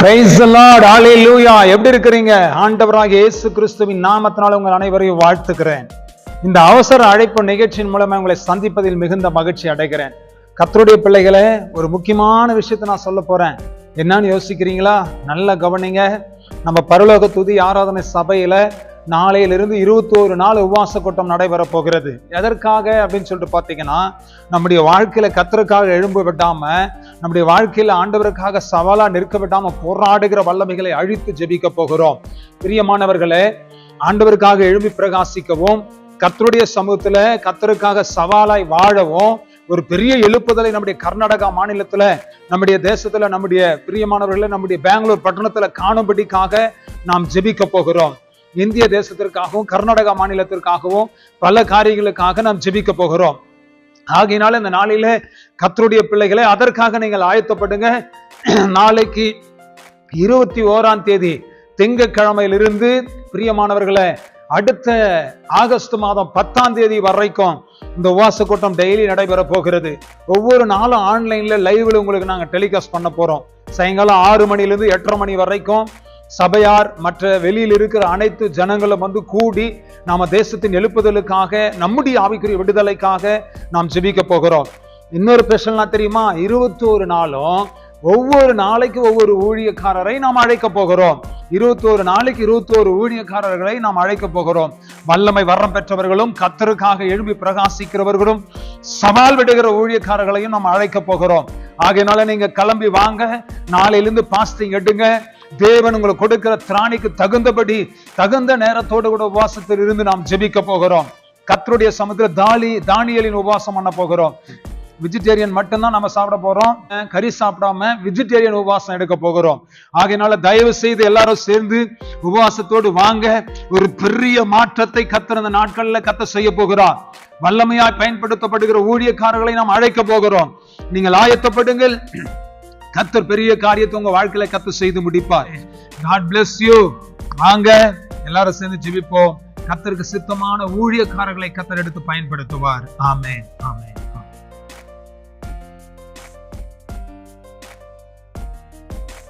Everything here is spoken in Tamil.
பிரைஸ் லார்ட் லூயா எப்படி இருக்கிறீங்க? ஆண்டவராக இயேசு கிறிஸ்துவின் நாமத்தினால் உங்கள் அனைவரையும் வாழ்த்துக்கிறேன் இந்த அவசர அழைப்பு நிகழ்ச்சியின் மூலமாக உங்களை சந்திப்பதில் மிகுந்த மகிழ்ச்சி அடைகிறேன். கத்தருடைய பிள்ளைகளை ஒரு முக்கியமான விஷயத்தை நான் சொல்ல போறேன். என்னன்னு யோசிக்கிறீங்களா? நல்ல கவனிங்க. நம்ம பரலோக துதி ஆராதனை சபையில நாளையிலிருந்து இருபத்தோரு நாள் உபவாச கூட்டம் நடைபெற போகிறது எதற்காக அப்படின்னு சொல்லிட்டு பார்த்தீங்கன்னா நம்முடைய வாழ்க்கையில் கத்தருக்காக எழும்ப விடாமல் நம்முடைய வாழ்க்கையில் ஆண்டவருக்காக சவாலாக நிற்க விடாமல் போராடுகிற வல்லமைகளை அழித்து ஜெபிக்க போகிறோம். பிரியமானவர்களே ஆண்டவருக்காக எழும்பி பிரகாசிக்கவும் கத்தருடைய சமூகத்துல கத்தருக்காக சவாலாய் வாழவும் ஒரு பெரிய எழுப்புதலை நம்முடைய கர்நாடகா மாநிலத்துல நம்முடைய தேசத்துல நம்முடைய பிரியமானவர்களை நம்முடைய பெங்களூர் பட்டணத்துல காணும்படிக்காக நாம் ஜெபிக்க போகிறோம். இந்திய தேசத்திற்காகவும் கர்நாடகா மாநிலத்திற்காகவும் பல காரியங்களுக்காக நாம் ஜெபிக்க போகிறோம். ஆகையினால இந்த நாளில கத்தருடைய பிள்ளைகளை அதற்காக நீங்கள் ஆயத்தப்படுங்க. நாளைக்கு இருபத்தி ஓராம் தேதி திங்கட்கிழமையிலிருந்து பிரியமானவர்களை அடுத்த ஆகஸ்ட் மாதம் பத்தாம் தேதி வரைக்கும் இந்த உவாச கூட்டம் டெய்லி நடைபெற போகிறது. ஒவ்வொரு நாளும் ஆன்லைன்ல லைவ்ல உங்களுக்கு நாங்கள் டெலிகாஸ்ட் பண்ண போறோம். சாயங்காலம் ஆறு மணிலிருந்து எட்டரை மணி வரைக்கும் சபையார் மற்ற வெளியில் இருக்கிற அனைத்து ஜனங்களும் வந்து கூடி நாம தேசத்தின் எழுப்புதலுக்காக நம்முடைய ஆவிக்குரிய விடுதலைக்காக நாம் ஜெபிக்க போகிறோம். இன்னொரு ஸ்பெஷல்னா தெரியுமா? இருபத்தோரு நாளும் ஒவ்வொரு நாளைக்கு ஒவ்வொரு ஊழியக்காரரை நாம் அழைக்க போகிறோம். இருபத்தோரு நாளைக்கு இருபத்தோரு ஊழியக்காரர்களை நாம் அழைக்க போகிறோம். வல்லமை வரம் பெற்றவர்களும் கத்தருக்காக எழுப்பி பிரகாசிக்கிறவர்களும் சவால் விடுகிற ஊழியக்காரர்களையும் நாம் அழைக்க போகிறோம். ஆகையினால நீங்க கிளம்பி வாங்க. நாளையிலிருந்து பாஸ்டிங் எடுங்க. தேவன் உங்களுக்கு கொடுக்கிற திராணிக்கு தகுந்தபடி தகுந்த நேரத்தோடு கூட உபவாசத்தில் இருந்து நாம் ஜெபிக்க போகிறோம். கத்தருடைய சமுத்திர தாலி தானியலின் உபவாசம் பண்ண போகிறோம். வெஜிடேரியன் மட்டும்தான் நம்ம சாப்பிட போறோம். கறி சாப்பிடாம வெஜிடேரியன் உபவாசம் எடுக்க போகிறோம். ஆகையினால தயவு செய்து எல்லாரும் சேர்ந்து உபவாசத்தோடு வாங்க. ஒரு பெரிய மாற்றத்தை கத்துறந்த இந்த நாட்கள்ல கத்த செய்ய போகிறார். வல்லமையாய் பயன்படுத்தப்படுகிற ஊழியக்காரர்களை நாம் அழைக்க போகிறோம். நீங்கள் ஆயத்தப்படுங்கள். கத்தர் பெரிய காரியத்தை உங்க வாழ்க்கையில கத்து செய்து முடிப்பார். காட் பிளஸ் யூ வாங்க எல்லாரும் சேர்ந்து ஜெபிப்போம். கத்தருக்கு சித்தமான ஊழியக்காரர்களை கத்தர் எடுத்து பயன்படுத்துவார். ஆமே ஆமே